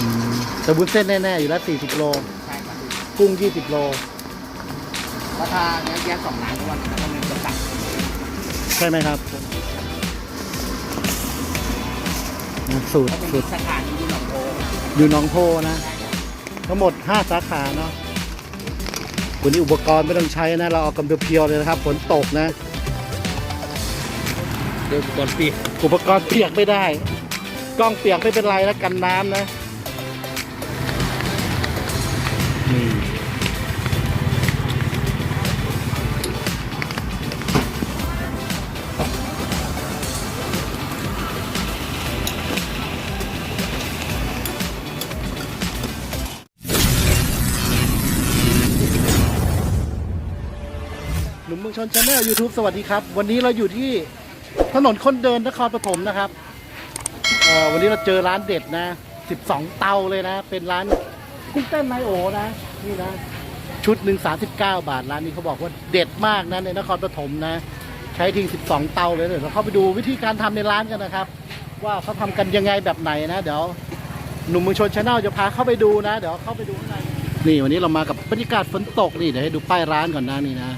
อืมแต่บุญเส้นแน่ ๆ อยู่แล้วสี่สิบโล ใช่ครับกุ้งยี่สิบโล เพราะถ้าเนี้ยแยกสองร้านทุกวันก็ต้องมีจะสั่งใช่ไหมครับนะสูตรถ้าเป็นสูตรสาขานี้อยู่หนองโพอยู่หนองโพนะ ทั้งหมด 5 สาขาเนาะวันนี้อุปกรณ์ไม่ต้องใช้นะ เราเอากำเพียวๆเลยนะครับฝนตกนะ เดี๋ยวก่อนปี อุปกรณ์เปียกไม่ได้ กล้องเปียกไม่เป็นไรนะกันน้ำนะ ชนชาแนลยูทูบสวัสดีครับ วันนี้เราอยู่ที่ถนนคนเดินนครปฐมนะครับเอ่อวันนี้เราเจอร้านเด็ดนะ 12 เตาเลยนะ เป็นร้านกุ้งเต้นายโอนะนี่นะ ชุดหนึ่ง39 บาทร้านนี้เขาบอกว่าเด็ดมากนะในนครปฐมนะ ใช้ทิ้ง12 เตาเลยเดี๋ยวเราเข้าไปดูวิธีการทำในร้านกันนะครับ ว่าเขาทำกันยังไงแบบไหนนะ เดี๋ยวหนุ่มเมืองชนชาแนลจะพาเข้าไปดูนะ เดี๋ยวเข้าไปดูข้างในนี่วันนี้เรามากับบรรยากาศฝนตกนี่เดี๋ยวให้ดูป้ายร้านก่อนนะนี่นะ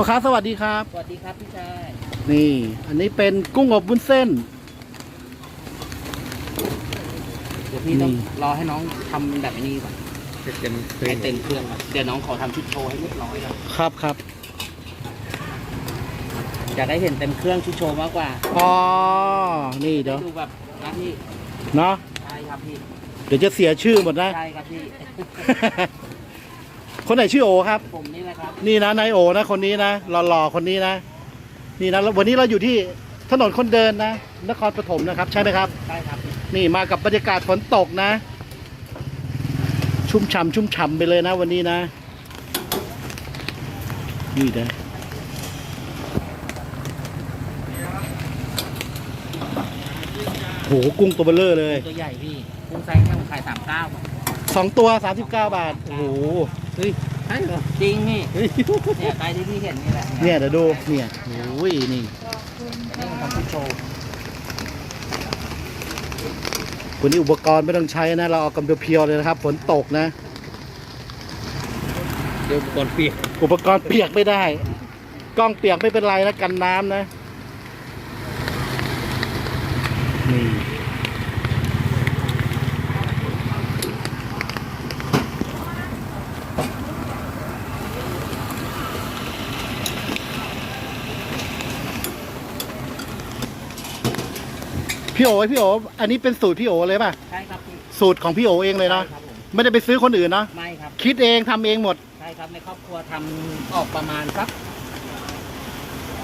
พ่อค้าสวัสดีครับ สวัสดีครับพี่ชาย นี่ อันนี้เป็นกุ้งอบวุ้นเส้น เดี๋ยวพี่ต้องนี่ รอให้น้องทำแบบนี้ก่อนเต็มเคให้ยเต็มเครื่องก่อนเดี๋ยวน้องขอทำชุดโชว์ให้เรียบร้อยก่อนครับครับอยากได้เห็นเต็มเครื่องชุดโชว์มากกว่าอ๋อนี่เดี๋ยวให้ดูแบบนะพี่เนาะใช่ครับพี่ เดี๋ยวจะเสียชื่อหมดนะ ใช่ครับพี่ คนไหนชื่อโอครับ ผมนี่แหละครับ นี่นะนายโอนะคนนี้นะหล่อๆคนนี้นะ นี่นะแล้ววันนี้เราอยู่ที่ถนนคนเดินนะ นครปฐมนะครับ ใช่ไหมครับ ใช่ครับพี่นี่มากับบรรยากาศฝนตกนะ ชุ่มฉ่ำชุ่มฉ่ำไปเลยนะวันนี้นะ นี่นะโหกุ้งตัวเบลเลอร์เลย ตัวใหญ่พี่กุ้งไซส์แค่ผมขายสามเก้าสองตัว39บาท โอ้โหเฮ้ยใช่เหรอจริงพี่เนี่ยไซส์ที่พี่เห็นนี่แหละเนี่ยเดี๋ยวดูเนี่ยโอ้ยนี่นี่ทำชุดโชว์วันนี้อุปกรณ์ไม่ต้องใช้นะ เราเอากำเพียวๆเลยนะครับ ฝนตกนะ เดี๋ยวก่อนปีอุปกรณ์เปียกไม่ได้ กล้องเปียกไม่เป็นไรนะกันน้ำนะ นี่ พี่โอพี่โออันนี้เป็นสูตรพี่โอเลยป่ะใช่ครับพี่สูตรของพี่โอเองเลยเนาะใช่ครับผมไม่ได้ไปซื้อคนอื่นเนาะไม่ครับคิดเองทำเองหมด ใช่ครับในครอบครัวทำออกประมาณสัก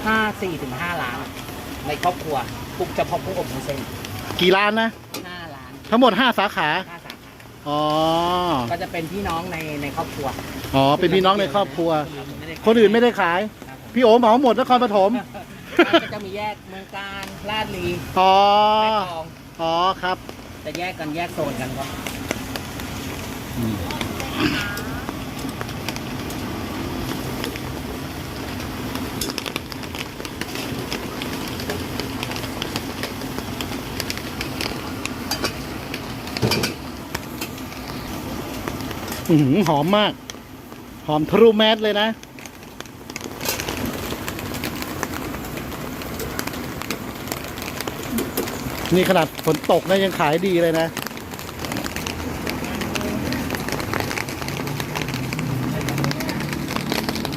ห้าสี่ถึงห้าล้าน ในครอบครัวปลูกเฉพาะผู้อบวุ้นเส้นกี่ร้านนะห้าล้านทั้งหมด 5 สาขาห้าสาขาอ๋อก็จะเป็นพี่น้องในในครอบครัวอ๋อเป็นพี่น้องในครอบครัวไม่ได้คนอื่นไม่ได้ขาย ครับผมพี่โอเหมาหมดนครปฐม ก็จะมีแยกเมืองการลาดลีอ๋อ แม่กลองอ๋อครับ จะแยกกันแยกโซนกันครับอื้อหือหอมมาก หอมทะลุแมสเลยนะ นี่ขนาดฝนตกนะยังขายดีเลยนะ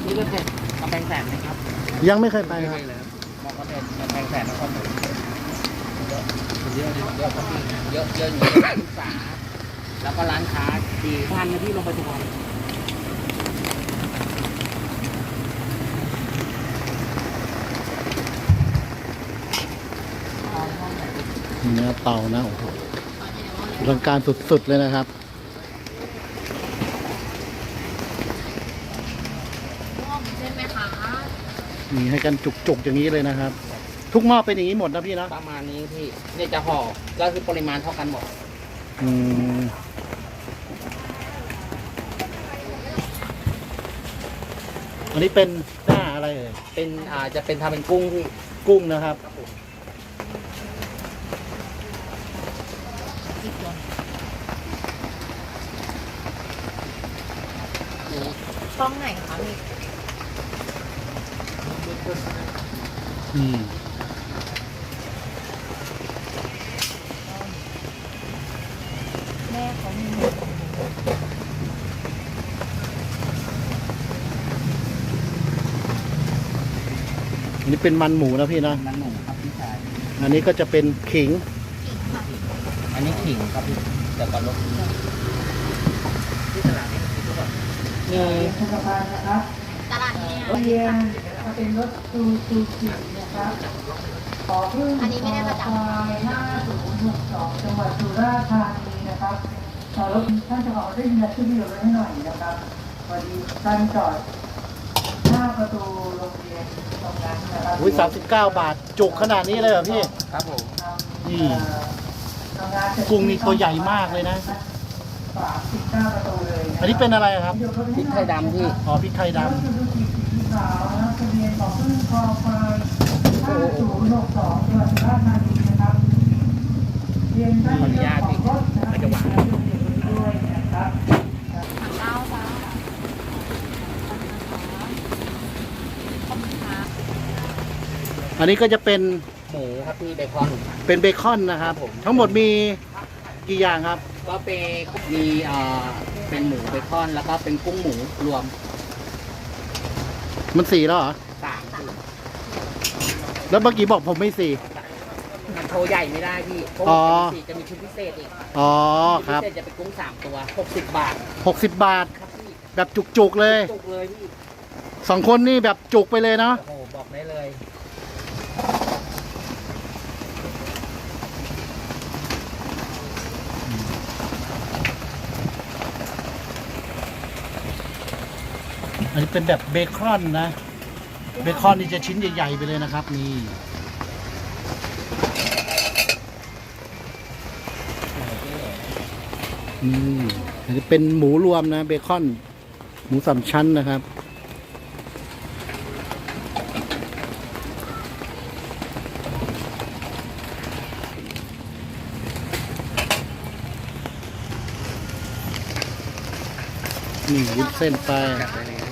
นี่ก็เป็นกำแพงแสนนะครับยังไม่เคยไปครับ มองก็เป็นกำแพงแสนนครปฐมเยอะเยอะครับพี่เยอะเยอะอยู่ศึกษาแล้วก็ร้านค้าดีพันนะพี่ลงไปทุกวัน เนื้อเตานะโอ้โหรังการสุด ๆ เลยนะครับ มีให้กันจุก ๆ อย่างนี้เลยนะครับ ทุกหม้อเป็นอย่างนี้หมดนะพี่นะประมาณนี้พี่เนี่ยจะห่อก็คือปริมาณเท่ากันหมดอืมอันนี้เป็นหน้าอะไรเอ่ยเป็นอาจจะเป็นทำเป็นกุ้งกุ้งนะครับ ช่องไหนคะมีอืมแม่เขามีอันนี้เป็นมันหมูนะพี่นะมันหมูครับพี่ชาย อันนี้ก็จะเป็นขิง อันนี้ขิงครับพี่เดี๋ยวก่อนลบที่ตลาดนี่ทุกคน มีตลาดเนี่ย เรียนจะเป็นรถซูซูกินะครับขอพึ่งอันนี้ไม่ได้ประจำซอย5062จังหวัดสุราษฎร์ธานีนะครับขอรถท่านจะขอได้ยินชื่อที่อยู่รถให้หน่อยนะครับพอดีท่านจอดหน้าประตูโรงเรียนตรงนั้นนะครับอุ้ยสามสิบเก้าบาท จุกขนาดนี้เลยเหรอพี่ ครับผมนี่ทำงานเสร็จ กุ้งนี่ตัวใหญ่มากเลยนะ ฝาปิดหน้าประตูเลยอันนี้เป็นอะไรครับพริกไทยดำพี่อ๋อพริกไทยดรถซูซูกิสีขาวนะครับทะเบียนของพึ่งคอควาย5062จังหวัดสุราษฎร์ธานีนะครับเรียนท่านเจ้าของรถนะครับด้วยนะครับเก้าบาทำอันนี้ก็จะเป็นหมูครับพี่เบคอน เป็นเบคอนนะครับผมทั้งหมดมีกี่อย่างครับ ก็เป็นมีอ่าเป็นหมูเบคอนแล้วก็เป็นกุ้งหมูรวมมันสี่แล้วเหรอ สามคือแล้วเมื่อกี้บอกผมไม่สี่ มันโทรใหญ่ไม่ได้พี่เพราะอ๋ว่าอจะมีชุดพิเศษอีกอ๋อชุดครับพิเศษจะเป็นกุ้งสามตัวหกสิบบาทหกสิบบาท ครับพี่แบบจุกๆเลย จุกเลยพี่สองคนนี่แบบจุกไปเลยเนาะโอ้โหบอกได้เลย อันนี้เป็นแบบเบคอนนะ เบคอนนี่จะชิ้นใหญ่ ๆ ไปเลยนะครับ นี่อืมอันนี้เป็นหมูรวมนะ เบคอน หมูสามชั้นนะครับนี่วุ้นเส้นไป จัดไปแล้ว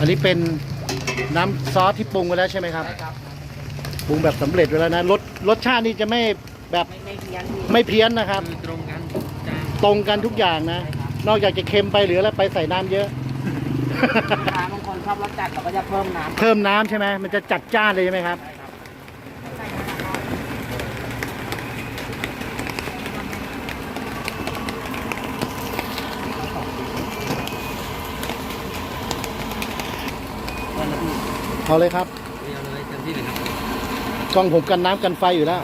อันนี้เป็นน้ำซอสที่ปรุงไว้แล้วใช่ไหมครับ ใช่ครับปรุงแบบสำเร็จไว้แล้วนะรสรสชาตินี่จะไม่แบบไม่ไม่เพี้ยนพี่ไม่เพี้ยนนะครับ คือตรงกันจ้าตรงกันทุกอย่างนะนอกจากจะเค็มไปหรืออะไรไปใส่น้ำเยอะ ลูกค้าบางคนชอบรสจัดเราก็จะเพิ่มน้ำ เพิ่มน้ำใช่ไหมมันจะจัดจ้านเลยใช่ไหมครับ ใช่ เอาเลยครับเรียวเลยเต็มที่เลยครับกล้องผมกันน้ำกันไฟอยู่แล้ว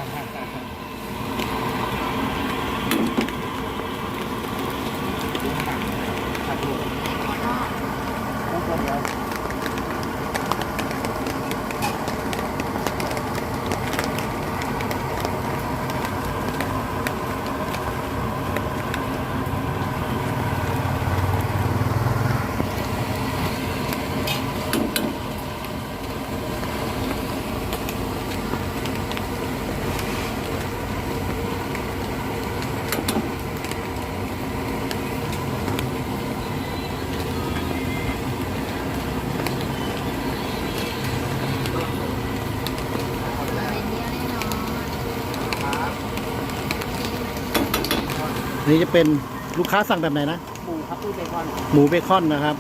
อันนี้จะเป็นลูกค้าสั่งแบบไหนนะ หมูครับพี่เบคอน หมูเบคอนนะครับ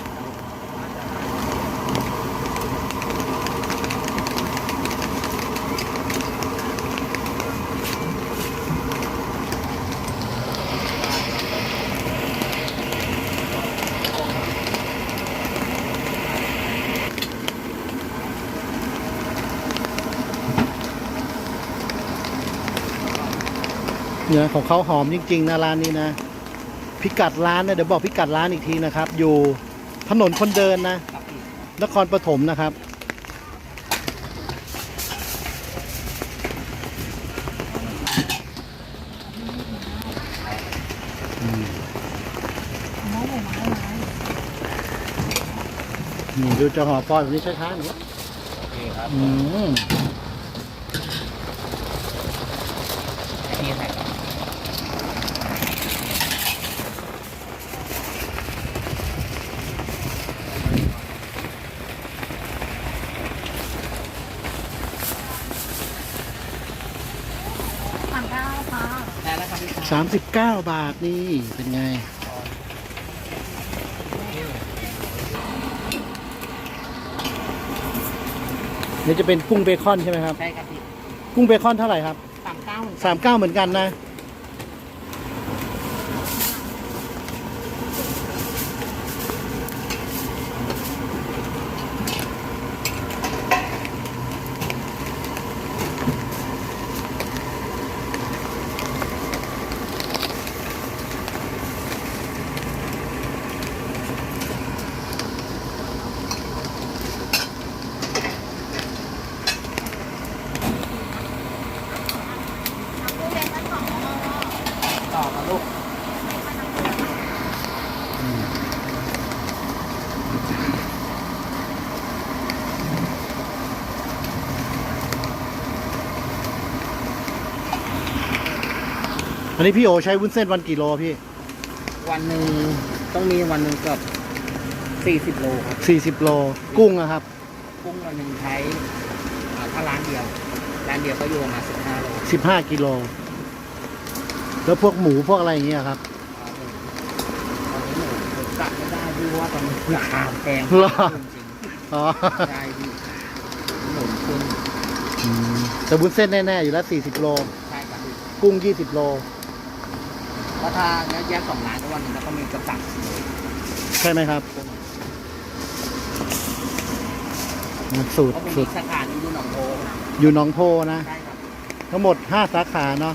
นี่ยของเขาหอมจริง ๆ นะร้านนี้นะ พิกัดร้านนะเดี๋ยวบอกพิกัดร้านอีกทีนะครับ อยู่ถนนคนเดินนะครับพี่นครปฐมนะครับน้องหมูไม้ไม้นี่ดูจะห่อฟอยล์แบบนี้ช้าๆหนูโอเคครับ อืม สามสิบาทนี่ เป็นไง นี่จะเป็นกุ้งเบคอนใช่ไหมครับ ใช่ครับพี่ กุ้งเบคอนเท่าไหร่ครับ สามเก้าสามเก้าเหมือนกันนะ อันนี้พี่โอใช้วุ้นเส้นวันกี่โลพี่วันหนึ่งต้องมีวันหนึ่งเกือบสี่สิบโลครับสี่สิบโล กุ้งอะครับ กุ้งวันหนึ่งใช้อ่าถ้าร้านเดียว ร้านเดียวก็อยู่ประมาณสิบห้าโลสิบห้ากิโล แล้วพวกหมูพวกอะไรอย่างเงี้ยครับตอนนี้หนูผมกะไม่ได้พี่เพราะว่าตอนนี้ราคาแพงเหรอจริงอ๋อๆใช่พี่หนุนขึ้นอืมแต่วุ้นเส้นแน่ๆอยู่แล้วสี่สิบโล ใช่ครับพี่กุ้งยี่สิบโลเพ ราะถ้าแยกสองร้านก็วันหนึงแล้วก็มีกระตักเลยใช่ไหมครับ สูตรเพราะผมสูมีตรสาขาอยู่หนองโพอยู่หนองโพนะ ใช่ครับ ทั้งหมดห้าสาขาเนาะ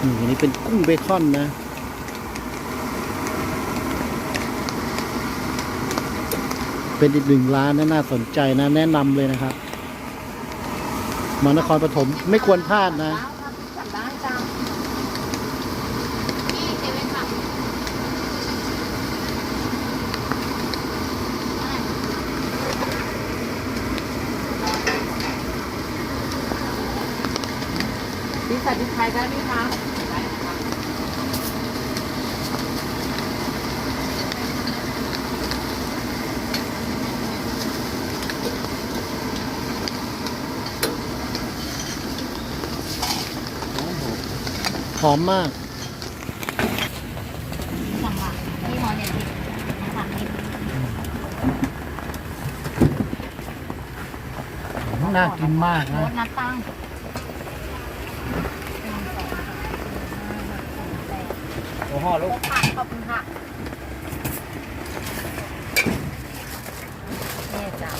อันนี้เป็นกุ้งเบคอนนะเป็นอีกหนึ่งร้านนะน่าสนใจนะแนะนำเลยนะครับมานครปฐมไม่ควรพลาดนะ สั่งได้จ้าที่เซเว่นค่ะ พี่ใส่พริกไทยได้ไหมคะได้ครับหอมมากสั่งค่ะที่มอเนี่ยสิสั่งนี่น่ากินมากรนะถนัดตั้ง โอ้โหลูรกถผ่านขอบคุณค่ะนี่จ้ะ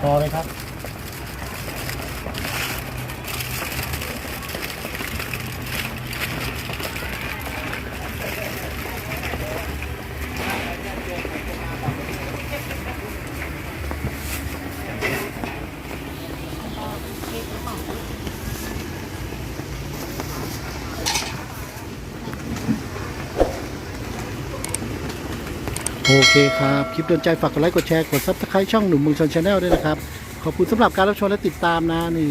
พอเลยครับ โอเคครับ คลิปโดนใจฝากกดไลค์กดแชร์กดซับสไครต์ช่องหนุ่มเมืองชนชาแนลด้วยนะครับ ขอบคุณสำหรับการรับชมและติดตามนะนี่